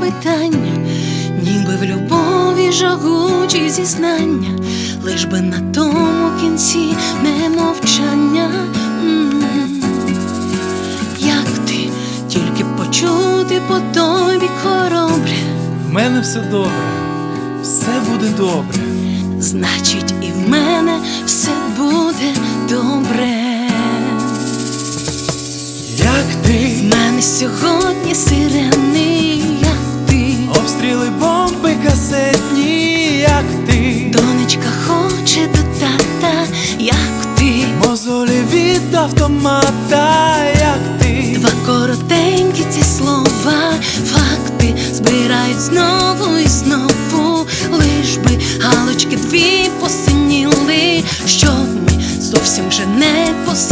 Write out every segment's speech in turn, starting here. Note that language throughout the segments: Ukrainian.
питання, ніби в любові жагучі зізнання, лиш би на тому кінці не мовчання. Як ти тільки почути по тобі хоробре, В мене все добре, все буде добре. значить, і в мене все буде добре. Сьогодні сирени, як ти, обстріли бомби касетні, як ти, донечка хоче до тата, як ти, мозолі від автомата, як ти, два коротенькі ці слова, факти збирають знову і знову, лиш би галочки дві посиніли, щоб ми зовсім вже не посивіли.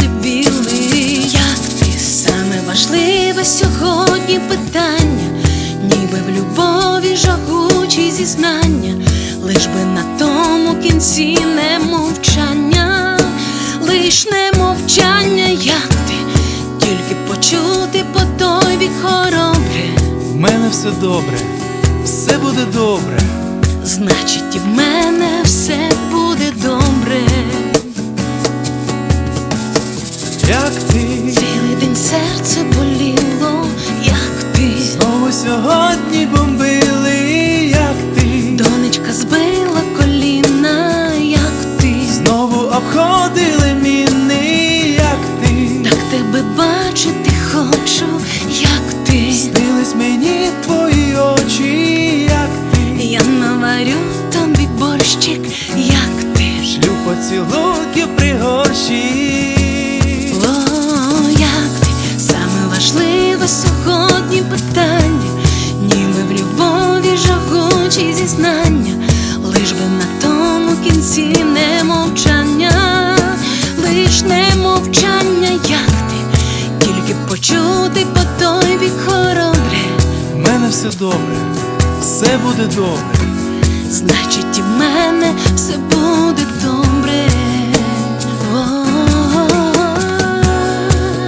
Важливе сьогодні питання, ніби в любові жагучі зізнання, лиш би на тому кінці не мовчання, лиш не мовчання, як ти, тільки почути по той бік хоробре, в мене все добре, все буде добре. значить, і в мене все буде добре. Борщик, як ти? Шлю поцілунків при горщі. О, як ти? Саме важливе сьогодні питання, ніби в любові жагучі зізнання, лиш би на тому кінці не мовчання, лиш не мовчання, як ти, тільки почути по той бік хоробре, В мене все добре, все буде добре. Значить і в мене все буде добре.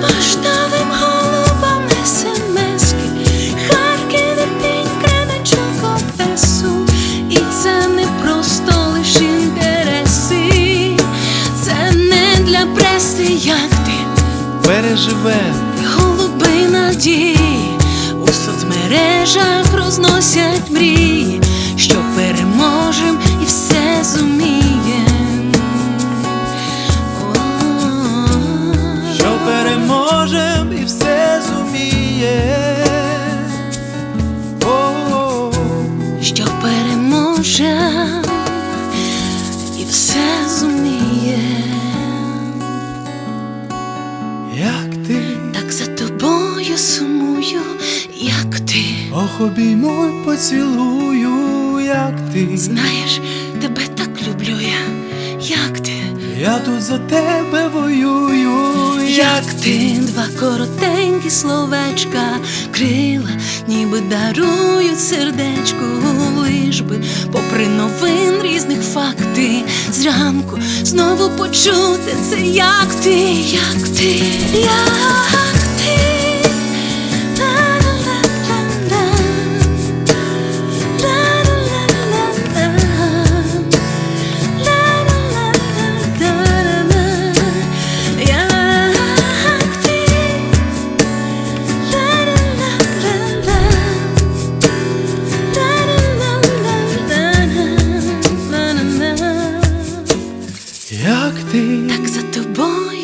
Поштовим голубам смски, Харків, Ірпінь, Кременчук, Одесу. І це не просто лиш інтереси, це не для преси, як ти, Переживем, голуби надії, у соцмережах розносять мрії, все зуміє, як ти, так за тобою сумую, як ти. ох, обіймуй, поцілую, як ти. Знаєш, тебе так люблю я, як ти, Я тут за тебе воюю, як ти, два коротенькі словечка, крила, ніби дарують сердечку, лиш би, попри новин різних факти, зранку знову почути це, як ти, як ти, як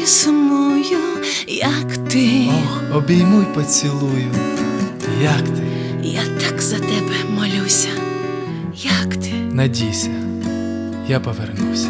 сумую, як ти, ох, обіймуй, поцілую, як ти, я так за тебе молюся, як ти. надійся, я повернуся.